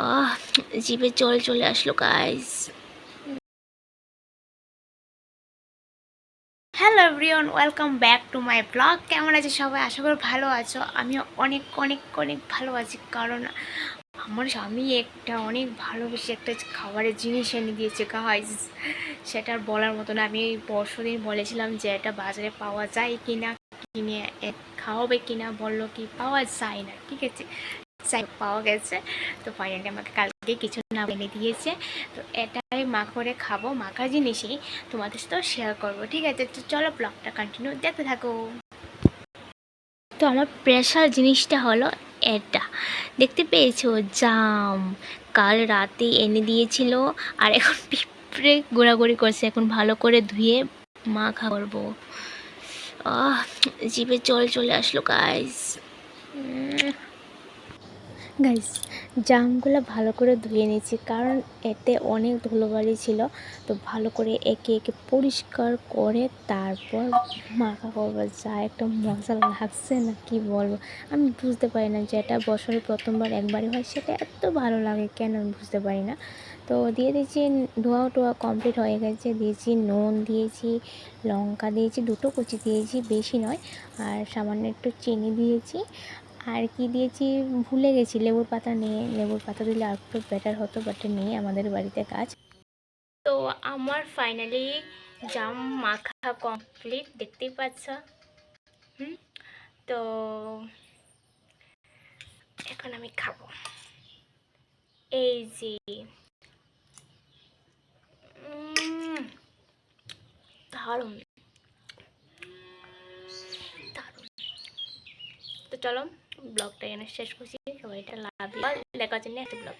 আহ, জিভে জল চলে আসলো guys hello everyone welcome back to my blog কেমন আছে সবাই? আশা করি ভালো আছো। আমিও অনেক অনেক অনেক ভালো আছি। কারণ আমার স্বামী একটা অনেক ভালোবেসে একটা খাবারের জিনিস এনে দিয়েছে গাইস সেটা আর বলার মতো না। আমি পরশুদিন বলেছিলাম যে এটা বাজারে পাওয়া যায় কি না কিনে খাওয়াবে কি না বলল কি পাওয়া যায় না, ঠিক আছে? হোক, পাওয়া গেছে। তো ফাইনালি আমাকে কালকে কিছু না এনে দিয়েছে। তো এটাই মা করে খাব মাখা জিনিসই তোমাদের সাথেও শেয়ার করব ঠিক আছে? তো চলো ব্লগটা কন্টিনিউ দেখতে থাকো। তো আমার প্রেশার জিনিসটা হলো এটা। দেখতে পেয়েছ? জাম। কাল রাতে এনে দিয়েছিল আর এখন পিঁপড়ে ঘোরাঘুরি করছে। এখন ভালো করে ধুয়ে মাখা করব জিভে জল চলে আসলো গাইস গাইস জামগুলো ভালো করে ধুয়ে নিয়েছি, কারণ এতে অনেক ধুলোবালি ছিল। তো ভালো করে একে একে পরিষ্কার করে তারপর মাখা করব। যা একটা মজা লাগছে না, কি বলব? আমি বুঝতে পারি না যে এটা বছরে প্রথমবার, একবারই হয়, সেটা এত ভালো লাগে কেন আমি বুঝতে পারি না। তো দিয়ে দিয়েছি, ধোয়া টোয়া কমপ্লিট হয়ে গেছে। দিয়েছি নুন, দিয়েছি লঙ্কা, দিয়েছি দুটো কুচি, দিয়েছি বেশি নয়। আর সামান্য একটু চিনি দিয়েছি। আর কি দিয়েছি? ভুলে গেছি। লেবুর পাতা নিয়ে, লেবুর পাতা দিলে আর একটু বেটার হতো বাট নেই আমাদের বাড়িতে কাজ। তো আমার ফাইনালি জাম মাখা কমপ্লিট দেখতেই পাচ্ছ। হুম? তো এখন আমি খাব। এই যে দারুণ। দারুণ। তো চলো। ব্লগটা এখানে শেষ করছি। সবাই এটা লাভ লেখা জন্য একটা ব্লগ